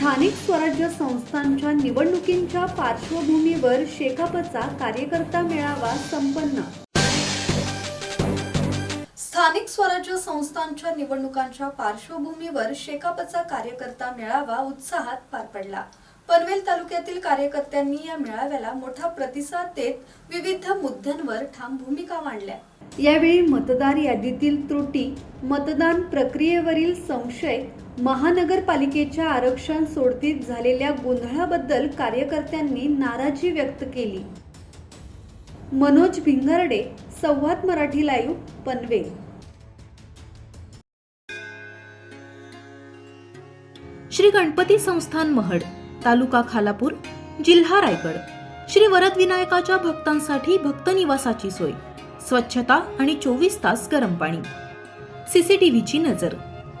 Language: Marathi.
स्थानिक स्वराज्य संस्थांच्या निवडणुकींच्या पार्श्वभूमीवर शेकापचा कार्यकर्ता मेळावा संपन्न. स्थानिक स्वराज्य संस्थांच्या निवडणुकांच्या पार्श्वभूमीवर शेकापचा कार्यकर्ता मेळावा उत्साहात पार पडला. पनवेल तालुक्यातील कार्यकर्त्यांनी या मेळाव्याला मोठा प्रतिसाद देत विविध मुद्द्यांवर ठाम भूमिका मांडल्या. यावेळी मतदार यादीतील त्रुटी मतदान प्रक्रियेवरील संशय महानगरपालिकेच्या आरक्षण सोडतीत झालेल्या गोंधळाबद्दल कार्यकर्त्यांनी नाराजी व्यक्त केली. मनोज भिंगारडे संवाद मराठी लाईव्ह पनवेल. श्री गणपती संस्थान महड तालुका खालापूर जिल्हा रायगड. श्री वरदविनायकाच्या भक्तांसाठी भक्त निवासाची सोय स्वच्छता आणि चोवीस तास गरम पाणी. सीसीटीव्हीची नजर.